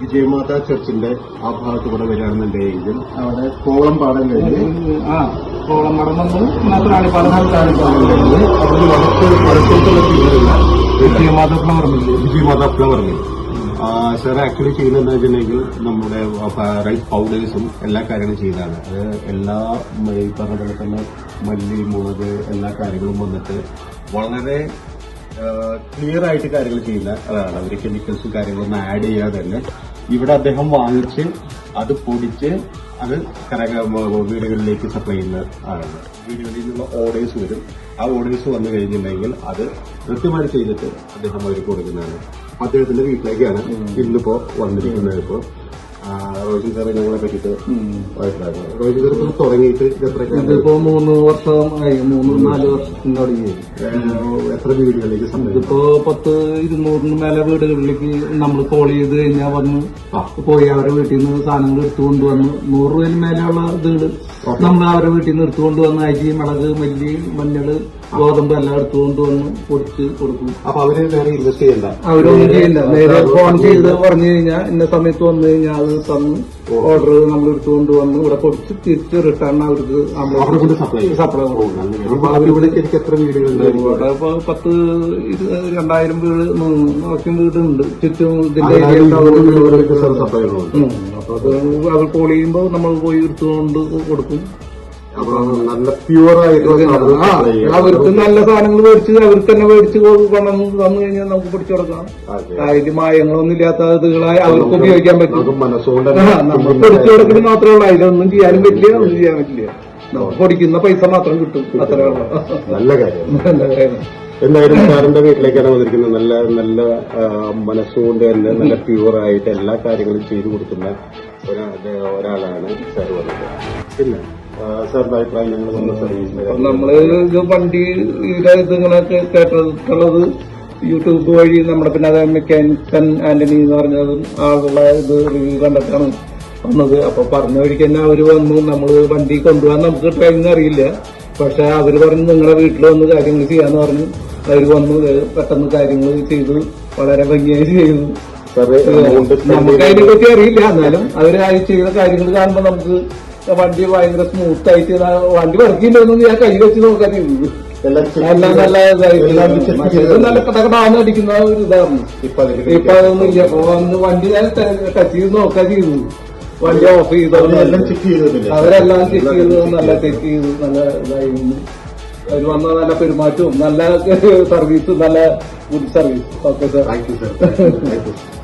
വിജയമാത ചർച്ചിന്റെ ആ ഭാഗത്ത് കൂടെ വരികയാണെന്നുണ്ടെങ്കിൽ അവിടെ കോവളം പാടം കഴിഞ്ഞ് ആ കോളം പാടം വന്ന് മാത്രമാണ് പതിനാല് പാടം കഴിഞ്ഞ് അവിടെ വടക്ക് വടക്കോട്ടുള്ള Vijayamata flour mill Vijayamata flour mill sir actually ചെയ്യുന്നത് എന്താ വെച്ചിട്ടുണ്ടെങ്കിൽ നമ്മുടെ റൈസ് പൗഡേഴ്സും എല്ലാ കാര്യങ്ങളും ചെയ്താണ്. അത് എല്ലാ ഈ പറഞ്ഞ പോലെ തന്നെ മല്ലി മുളക് എല്ലാ കാര്യങ്ങളും വന്നിട്ട് വളരെ ക്ലിയർ ആയിട്ട് കാര്യങ്ങൾ ചെയ്യില്ല അതാണ് അവർ കെമിക്കൽസും കാര്യങ്ങളൊന്നും ആഡ് ചെയ്യാതെ തന്നെ ഇവിടെ അദ്ദേഹം വാങ്ങിച്ച് അത് പൊടിച്ച് അത് വീടുകളിലേക്ക് സപ്ലൈ ചെയ്യുന്ന ആളാണ്. വീടുകളിൽ നിന്നുള്ള ഓർഡേഴ്സ് വരും. ആ ഓർഡേഴ്സ് വന്നു കഴിഞ്ഞിട്ടുണ്ടെങ്കിൽ അത് കൃത്യമായി ചെയ്തിട്ട് അദ്ദേഹം അവർക്ക് കൊടുക്കുന്നതാണ്. അദ്ദേഹത്തിന്റെ വീട്ടിലേക്കാണ് ഇന്നിപ്പോ വന്നിരിക്കുന്നത്. ഇപ്പോ റോജി സാറെ ഞങ്ങളെ പറ്റിയിട്ട് റോജി സാർ ഇപ്പോൾ തുടങ്ങിയിട്ട് ഇതിപ്പോ മൂന്ന് വർഷം ആയി. മൂന്ന് നാല് വർഷത്തിന് തുടങ്ങി. എത്ര വീടുകളിലേക്ക് ഇപ്പോ പത്ത് ഇരുന്നൂറിന് മേലെ വീടുകളിലേക്ക് നമ്മൾ കോൾ ചെയ്ത് കഴിഞ്ഞാൽ വന്ന്. പോയി അവരുടെ വീട്ടിൽ നിന്ന് സാധനങ്ങൾ എടുത്തുകൊണ്ട് വന്ന് നൂറ് രൂപയിൽ മേലെയുള്ള ഇതുകൾ നമ്മൾ അവരുടെ വീട്ടിൽ നിന്ന് എടുത്തുകൊണ്ട് വന്ന് അരി മുളക് മല്ലി മഞ്ഞൾ ഗോതമ്പ് എല്ലാം എടുത്തുകൊണ്ട് വന്ന് പൊടിച്ച് കൊടുക്കും. അപ്പൊ അവർ വേറെ ഇൻവെസ്റ്റ് ചെയ്യണ്ട? അവരൊന്നും ചെയ്യില്ല നേരെ ഫോൺ ചെയ്ത് പറഞ്ഞു കഴിഞ്ഞാൽ ഇന്ന സമയത്ത് വന്നു കഴിഞ്ഞാൽ അത് തന്ന് ഓർഡർ നമ്മൾ എടുത്തുകൊണ്ട് വന്ന് ഇവിടെ പൊടിച്ച് തിരിച്ച് റിട്ടേൺ അവർക്ക് സപ്ലൈ. എനിക്ക് എത്ര വീടുകളുണ്ട്? ഇവിടെ ഇപ്പൊ പത്ത് രണ്ടായിരം വീട് നോക്കിയും വീടുണ്ട്. ചുറ്റും ഇതിന്റെ ഏരിയ സപ്ലൈ. അപ്പൊ അത് അവർ കോൾ ചെയ്യുമ്പോൾ നമ്മൾ പോയി എടുത്തുകൊണ്ട് കൊടുക്കും. നല്ല ചെയ്യാം. അവർക്ക് നല്ല സാധനങ്ങൾ മേടിച്ച് അവർക്ക് തന്നെ മേടിച്ച് കൊണ്ടു തന്നു കഴിഞ്ഞാൽ നമുക്ക് പിടിച്ചു കൊടുക്കാം. അതായത് അതിന് മായങ്ങളൊന്നും ഇല്ലാത്ത ഇതുകളായി അവർക്ക് ഉപയോഗിക്കാൻ പറ്റും. മനസ്സുകൊണ്ട് നമ്മൾ പൊടിച്ചു മാത്രമേ ഉള്ളൂ. അതിലൊന്നും ചെയ്യാനും പറ്റില്ല ഒന്നും ചെയ്യാൻ പറ്റില്ല. നമുക്ക് പൊടിക്കുന്ന പൈസ മാത്രം കിട്ടും. അത്രേ ഉള്ളൂ. നല്ല കാര്യം. നല്ല കാര്യം. എന്തായാലും സാറിന്റെ വീട്ടിലേക്കാണ് വന്നിരിക്കുന്നത്. നല്ല നല്ല മനസ്സുകൊണ്ട് തന്നെ നല്ല പ്യുവറായിട്ട് എല്ലാ കാര്യങ്ങളും ചെയ്തു കൊടുക്കുന്ന ഒരാ- ഒരാളാണ് സാർ വന്നത് പിന്നെ സാറിന്റെ അഭിപ്രായം ഞങ്ങൾ നമ്മൾ ഇത് വണ്ടി ഇതിങ്ങളൊക്കെ കേട്ടിട്ടുള്ളത് യൂട്യൂബ് വഴി നമ്മുടെ പിന്നെ അതായത് മെക്കാനിക്കൻ ആന്റണി എന്ന് പറഞ്ഞതും ആളുള്ള ഇത് റിവ്യൂ കണ്ടിട്ടാണ് വന്നത്. അപ്പൊ പറഞ്ഞ വഴിക്ക് തന്നെ അവർ വന്നു. നമ്മൾ വണ്ടി കൊണ്ടുപോകാൻ നമുക്ക് ട്രെയിനിങ് അറിയില്ല. പക്ഷെ അവർ പറഞ്ഞു നിങ്ങളുടെ വീട്ടിൽ വന്ന് കാര്യങ്ങൾ ചെയ്യാന്ന് പറഞ്ഞു. അവർ വന്നു. പെട്ടെന്ന് കാര്യങ്ങൾ ചെയ്തു. വളരെ ഭംഗിയായി ചെയ്തു. നമുക്ക് അതിനെ പറ്റി അറിയില്ല. എന്നാലും അവർ ചെയ്ത കാര്യങ്ങൾ കാണുമ്പോൾ നമുക്ക് വണ്ടി ഭയങ്കര സ്മൂത്ത് ആയിട്ട് വണ്ടി വർക്കില്ലെന്നൊന്നും ഞാൻ കൈ വെച്ച് നോക്കാൻ എല്ലാം നല്ല ഇതായിട്ട് നല്ല കടകടാന്ന് അടിക്കുന്ന ഒരു ഇതായിരുന്നു. ഇപ്പൊ അതൊന്നും ഇല്ല അപ്പൊ വണ്ടി ഞാൻ ടച്ച് ചെയ്ത് നോക്കാൻ ചെയ്തു. വണ്ടി ഓഫ് ചെയ്തു. അവരെല്ലാം ചെക്ക് ചെയ്തു. നല്ല ചെക്ക് ചെയ്തു. നല്ല ഇതായിരുന്നു അവർ വന്ന നല്ല പെരുമാറ്റവും നല്ല സർവീസും നല്ല good service okay sir thank you sir